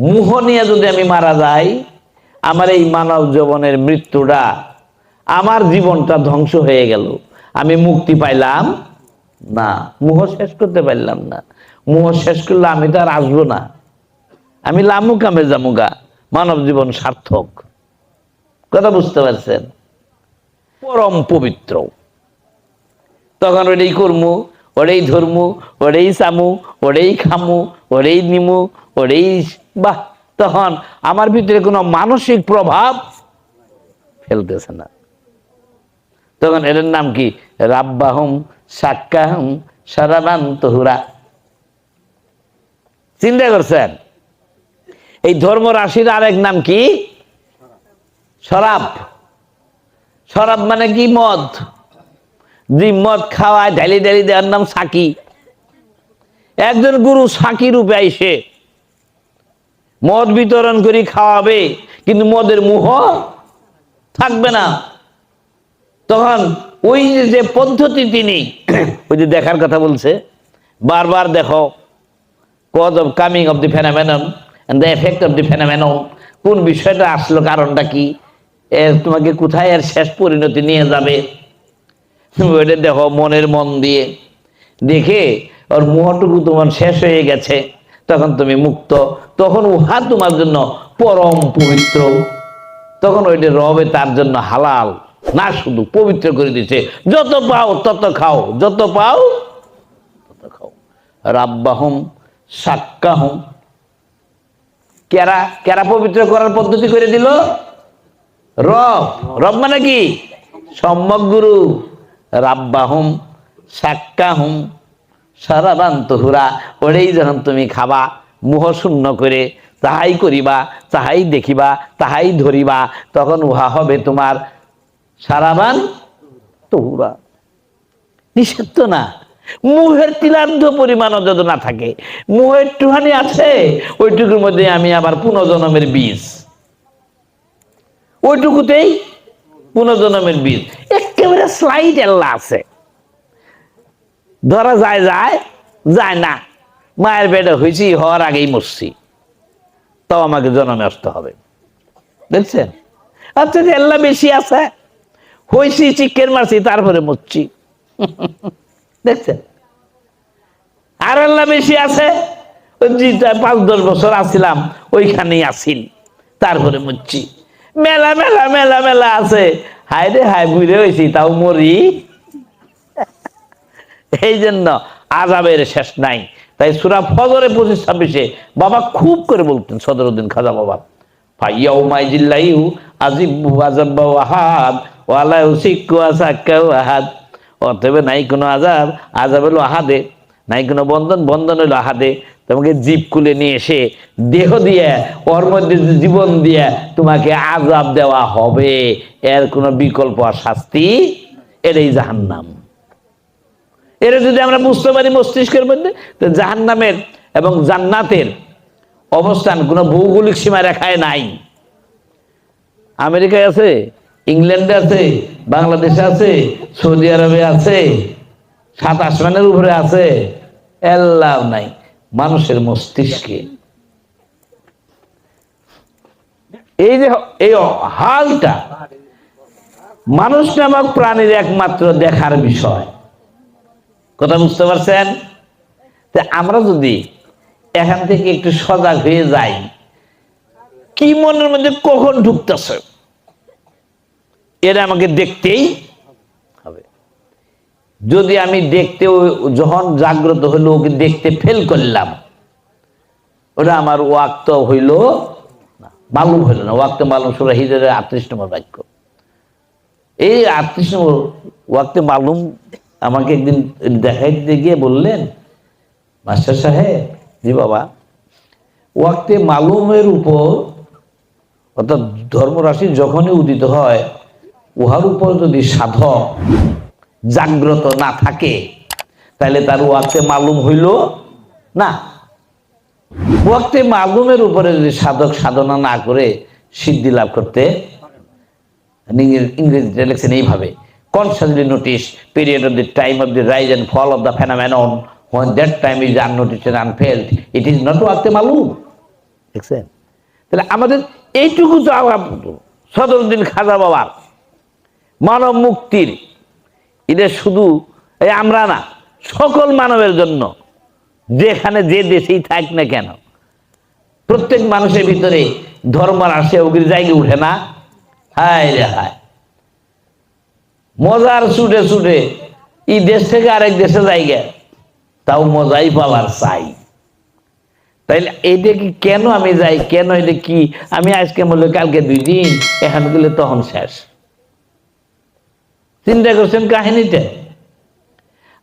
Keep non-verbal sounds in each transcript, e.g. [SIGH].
মুহ নিয়ে যদি আমি মারা যাই, আমার এই মানব জীবনের মৃত্যুটা, আমার জীবনটা ধ্বংস হয়ে গেল। আমি মুক্তি পাইলাম না। মুহ শেষ করতে পারলাম না। মুহ শেষ করলে আমি তো আর আসব না। আমি লামুকামে জামুগা মানব জীবন সার্থক। কথা বুঝতে পারছেন? পরম পবিত্র। তখন ওটাই করমু ওটাই ধরমু ওটাই চামু ওটাই খামু ওটাই নিমু ওটাই বাহ, তখন আমার ভিতরে কোনো মানসিক প্রভাব ফেলতেছে না। তখন এটার নাম কি? রাব্বাহম, সাক্কাহম, সারাবান, তহুরা। চিন্তা করছেন? এই ধর্ম রাশির আরেক নাম কি? শরাব। শরাব মানে কি? মদ। যে মদ খাওয়ায়, ঢালি ঢালি দেওয়ার নাম সাকি। একজন গুরু সাকি রূপে আইসে। মদ বিতরণ করে খাওয়াবে, কিন্তু মদের মুহ থাকবে না। তখন ওই যে পদ্ধতি তিনি, ওই যে দেখার কথা বলছে, বারবার দেখো cause of coming of the phenomenon and the effect of the phenomenon কোন বিষয়টা আসলো, কারণটা কি? এর তোমাকে কোথায় এর শেষ পরিণতি নিয়ে যাবে? ওইটা দেখো মনের মন দিয়ে। দেখে ওর মুহটুকু তোমার শেষ হয়ে গেছে। তখন তুমি মুক্ত, তখন উহা তোমার জন্য পরম পবিত্র। তখন ওইটা রবে তার জন্য হালাল, না শুধু পবিত্র করে দিছে যত পাও তত খাও, যত পাও তত খাও। রাব্বাহম, সাক্কাহম। কেরা কেরা পবিত্র করার পদ্ধতি করে দিল? রব। রব মানে কি? সম্যক গুরু। রাব্বাহুম, সাক্কাহুম। সারাবান্ত হুরা ওরেই যখন তুমি খাবা, মুহ শূন্য করে তাহাই করিবা, তাহাই দেখিবা, তাহাই ধরিবা, তখন উহা হবে তোমার সারাবান তহুরা। নিষেধ তো না। মুহের তিলার্ধ পরিমাণও যদি না থাকে মুহের একটুখানি আছে, ওইটুকুর মধ্যে আমি আবার পুনর্জন্মের বীজ। ওইটুকুতেই পুনর্জন্মের বীজ। একেবারে স্লাইড এল্লা আছে। ধরা যায় যায় যায় না। মায়ের পেটে হয়েছি হওয়ার আগেই মরছি। তাও আমাকে জন্মে আসতে হবে। দেখছেন? আচ্ছা যে এল্লা বেশি আছে হয়েছি চিকেন মারছি, তারপরে মরছি। [LAUGHS] দেখছেন? আর আল্লাহ বেশি আছে পাঁচ, দশ বছর আসছিলাম ওইখানেই আসিল, তারপরে মরছি। মেলা মেলা মেলা মেলা আছে। হায় রে, হায়, বুড়ে হয়েছি তাও মরি। এই জন্য আজাবের শেষ নাই। তাই সুরা ফজরে পঁচিশ, ছাব্বিশে বাবা খুব করে বলতেন সদরুদ্দিন খাজা বাবা অতএব নাই কোনো আজাব আজাব হলো আহাদে, নাই কোনো বন্ধন বন্ধন হলো আহাদে। তোমাকে জীব কুলে নিয়ে এসে দেহ দিয়ে, ওর মধ্যে জীবন দিয়ে তোমাকে আজাব দেওয়া হবে, এর কোনো বিকল্প আর শাস্তি এটাই জাহান্নাম। এটা যদি আমরা বুঝতে পারি মস্তিষ্কের মধ্যে, তো জাহান্নামের এবং জান্নাতের অবস্থান, কোনো ভৌগোলিক সীমা রেখায় নাই। আমেরিকায় আছে, ইংল্যান্ডে আছে, বাংলাদেশে আছে, সৌদি আরবে আছে, সাত আসমানের উপরে আছে, এল্লাহ নাই। মানুষের মস্তিষ্কে। এই যে, এই হালটা মানুষ নামক প্রাণীর একমাত্র দেখার বিষয়। কথা বুঝতে পারছেন? আমরা যদি এখান থেকে একটু সজাগ হয়ে যাই, কি মনের মধ্যে কখন ঢুকতেছে? এরা আমাকে দেখতেই হবে। যদি আমি দেখতে যখন জাগ্রত হইল ওকে দেখতে ফেল করলাম, ওটা আমার ওয়াক্ত হইল মালুম হইল না। ওয়াক্ত মালুম সুরা হিজের আটত্রিশ নম্বর বাক্য। এই আটত্রিশ নম্বর ওয়াক্তে মালুম আমাকে একদিন দেখাই দিতে গিয়ে বললেন, মাস্টার সাহেব, জি বাবা, ওয়াক্তে মালুমের উপর, অর্থাৎ ধর্মরাশি যখনই উদিত হয়, উহার উপর যদি সাধক জাগ্রত না থাকে, তাহলে তার ওয়াক্তে মালুম হইল না। ওয়াক্তে মালুমের উপরে যদি সাধক সাধনা না করে, সিদ্ধি লাভ করতে ইংরেজিতে লিখছেন এইভাবে constantly notice period of the time of the rise and fall of the phenomenon when that time is unnoticed and unfelt it is not ওয়াক্তে মালুম দেখছেন তাহলে আমাদের এইটুকু তো সদরুদ্দিন খাজা বাবার মানব মুক্তির এটা শুধু এই আমরা না সকল মানবের জন্য যেখানে যে দেশেই থাক না কেন প্রত্যেক মানুষের ভিতরে ধর্ম আসে ওগুলি জায়গায় উঠে না। হায় রে হায়। মজার ছুটে ছুটে এই দেশ থেকে আরেক দেশে জায়গা তাও মজাই পাওয়ার চাই। তাইলে এইটা কি কেন আমি যাই, কেন এটা কি? আমি আজকে বলল কালকে দুই দিন, এখন গেলে তখন শেষ। চিন্তা করছেন কাহিনীটা?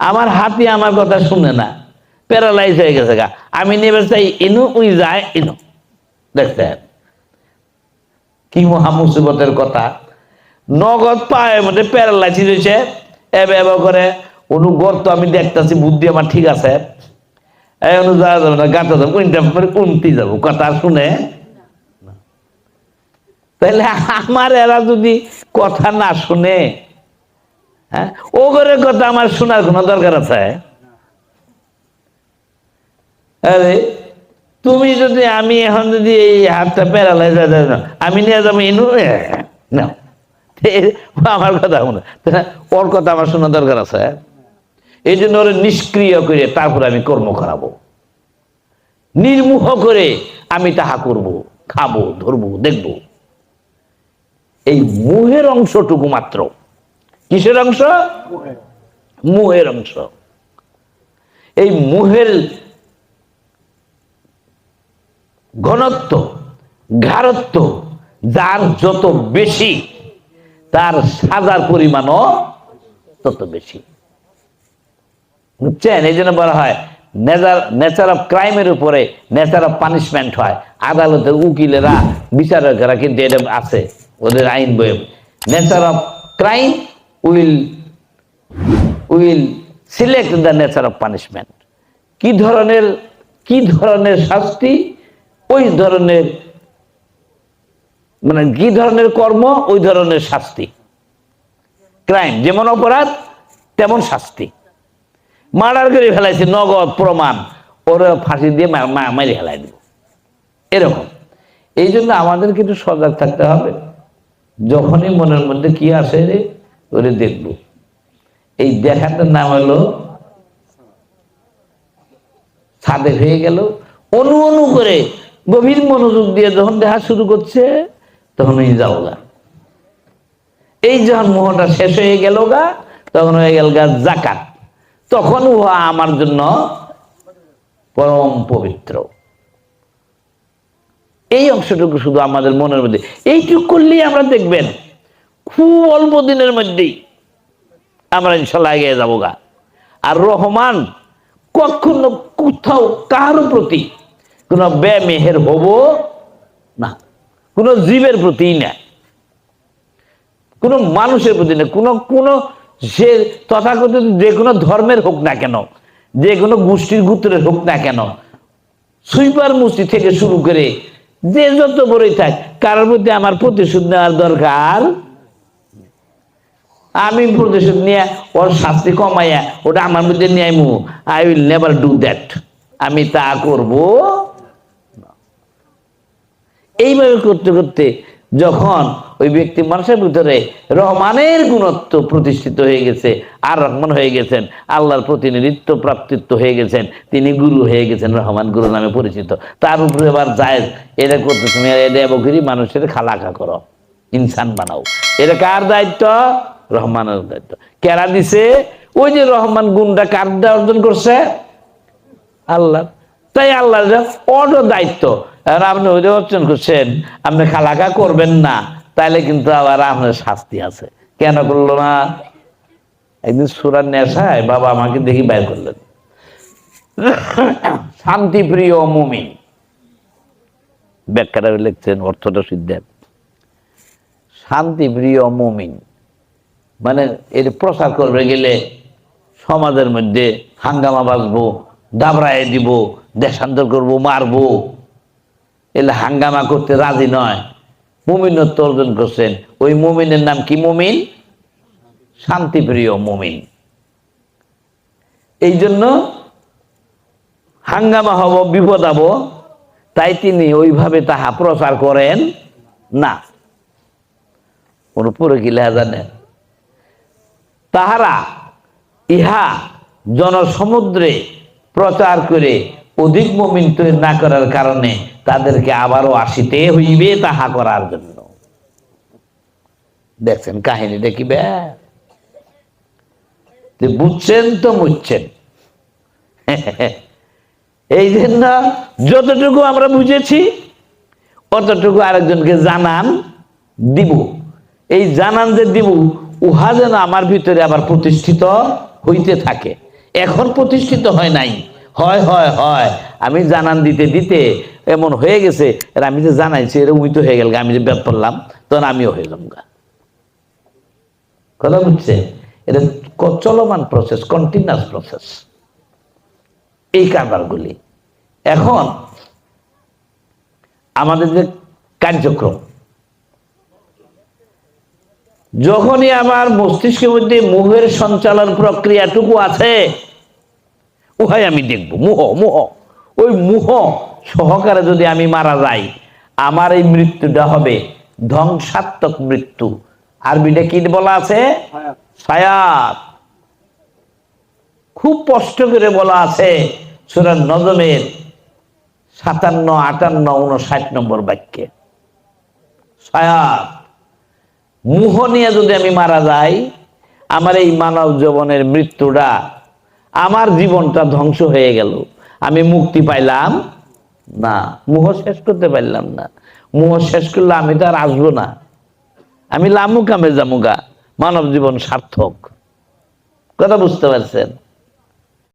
আমার হাতি আমার কথা শুনে না প্যারালাইজ হয়ে গেছে গা। আমি নেবে চাই, ইনু, উই যায়, ইনু। দেখছেন কি মহা মুসিবতের কথা? নগদ পায়ের মধ্যে প্যারালাইসিস হয়েছে। এবে এবে করে অনু গর্ত আমি দেখতেছি, বুদ্ধি আমার ঠিক আছে। যাওয়া যাবে না, গাঁথা যাব যাব, কথা শুনে? তাহলে আমার এরা যদি কথা না শুনে হ্যাঁ? ও করে কথা আমার শোনার কোনো দরকার আছে? আরে, তুমি যদি আমি এখন যদি এই হাতটা প্যারালাইজ আমি নিয়ে যাব ইনু না আমার কথা ওর কথা আমার শোনা দরকার আছে এই জন্য ওরা নিষ্ক্রিয় করে তারপরে আমি কর্ম করাবো। নির্মুহ করে আমি তাহা করব, খাব, ধরবো, দেখব। এই মুহের অংশটুকু মাত্র। কিসের অংশ? মুহের অংশ। এই মুহের ঘনত্ব, ঘারত্ব যার যত বেশি তার সাজার পরিমাণও তত বেশি। বুঝছেন? এই জন্য বলা হয় নেচার অফ ক্রাইমের উপরে নেচার অফ পানিশমেন্ট হয়। আদালতের উকিলেরা, বিচারকেরা কিন্তু এটা আছে, ওদের আইন বইয়ে nature of crime will will select the nature of punishment কি ধরনের কি ধরনের শাস্তি? ওই ধরনের মানে কি ধরনের কর্ম, ওই ধরনের শাস্তি। ক্রাইম যেমন অপরাধ, তেমন শাস্তি। মার্ডার করে ফেলাইছে, নগদ প্রমাণ। ওরা ফাঁসি দিয়ে মারি ফেলাই দিব। এরকম। এই জন্য আমাদের কিন্তু সজাগ থাকতে হবে। যখনই মনের মধ্যে কি আসে রে, ওরে দেখব। এই দেখাটার নাম হলো, ছাদে হয়ে গেল। অনু অনু করে গভীর মনোযোগ দিয়ে যখন দেখা শুরু করছে তখন এই যাও গা। এই যখন মোহটা শেষ হয়ে গেল গা তখন হয়ে গেল গা জাকাত। তখন উহা আমার জন্য পরম পবিত্র। এই অংশটুকু শুধু আমাদের মনের মধ্যে। এইটুকু করলেই আমরা দেখবেন খুব অল্প দিনের মধ্যেই আমরা ইনশাল্লাহ এগিয়ে যাব গা। আর রহমান কখনো কোথাও কারও প্রতি কোনো বেমেহের হব না। কোনো জীবের প্রতি না। কোনো মানুষের প্রতি না। কোনো কোনো সে তথাকথিত যে কোনো ধর্মের হোক না কেন, যে কোনো গোষ্ঠীর গুত্রের হোক না কেন, সুইপার মুষ্টি থেকে শুরু করে যে যত বড়ই থাক, কারোর মধ্যে আমার প্রতিশোধ নেওয়ার দরকার? আমি প্রতিশোধ নিয়ে ওর শাস্তি কমাইয়া ওটা আমার মধ্যে নিয়ে I will never do that আমি তা করব। এইভাবে করতে করতে যখন ওই ব্যক্তি মানুষের ভিতরে রহমানের গুণত্ব প্রতিষ্ঠিত হয়ে গেছে, আর রহমান হয়ে গেছেন, আল্লাহর প্রতিনিধিত্ব প্রাপ্তিত্ব হয়ে গেছেন, তিনি গুরু হয়ে গেছেন, রহমান গুরু নামে পরিচিত। তার উপরে আবার যায় এটা করতে তুমি এটা বকরি মানুষের খালাখা করো, ইনসান বানাও। এটা কার দায়িত্ব? রহমানের দায়িত্ব। কেরা দিছে? ওই যে রহমান গুণটা কার অর্জন করছে? আল্লাহ তাই আল্লাহ অটো দায়িত্ব। আর আপনি ওই অর্জন করছেন, আপনি খালাকা করবেন না তাহলে কিন্তু আবার আপনার শাস্তি আছে। কেন করল না? একদিন সুরার নেশায় বাবা আমাকে দেখি বাইর করলেন। শান্তিপ্রিয় মুমিন। ব্যাখ্যাটা লিখছেন অর্থটা সিদ্ধান শান্তিপ্রিয় মুমিন। মানে এর প্রচার করবে গেলে সমাজের মধ্যে হাঙ্গামা বাজবো দাবড়ায় দিব, দেশান্তর করব, মারবো। এলে হাঙ্গামা করতে রাজি নয়। মুমিনত্ব অর্জন করছেন। ওই মুমিনের নাম কি মুমিন? শান্তিপ্রিয় মুমিন। এই জন্য হাঙ্গামা হব, বিপদ হব, তাই তিনি ওইভাবে তাহা প্রচার করেন না। কোন পরে কি লেখা জানেন তাহারা ইহা জনসমুদ্রে প্রচার করে অধিক মমিন তৈরি না করার কারণে তাদেরকে আবারও আসিতে হইবে তাহা করার জন্য। দেখছেন কাহিনীটা কি বে? তো বুঝছেন তো মুচ্ছেন এই জন্য যতটুকু আমরা বুঝেছি, অতটুকু আরেকজনকে জানান দিব। এই জানান যে দিব, উহা যেন আমার ভিতরে আবার প্রতিষ্ঠিত হইতে থাকে। এখন প্রতিষ্ঠিত হয় নাই। হয় হয় হয়। আমি জানান দিতে দিতে এমন হয়ে গেছে। এর আমি যে জানাইছি এরকম তো হয়ে গেল আমি যে ব্যাপ করলাম, তখন আমিও হয়ে গেলাম গা। কথা বুঝছে? এটা চলমান প্রসেস কন্টিনিউয়াস প্রসেস এই কারবারগুলি। এখন আমাদের যে কার্যক্রম যখনই আমার মস্তিষ্কের মধ্যে মোহের সঞ্চালন প্রক্রিয়াটুকু আছে, উহাই আমি দেখব। মোহ মোহ। ওই মোহ সহকারে যদি আমি মারা যাই, আমার এই মৃত্যুটা হবে ধ্বংসাত্মক মৃত্যু। আরবিটা কি বলা আছে? সায়াত। খুব স্পষ্ট করে বলা আছে সুরার নজমের সাতান্ন, আটান্ন উনষাট নম্বর বাক্যে। সায়াত। মুহ নিয়ে যদি আমি মারা যাই, আমার এই মানব জীবনের মৃত্যুটা আমার জীবনটা ধ্বংস হয়ে গেল। আমি মুক্তি পাইলাম না, মুহ শেষ করতে পারলাম না। মুহ শেষ করলে আমি তো আর আসব না। আমি লামুকামে জামুগা মানব জীবন সার্থক। কথা বুঝতে পারছেন?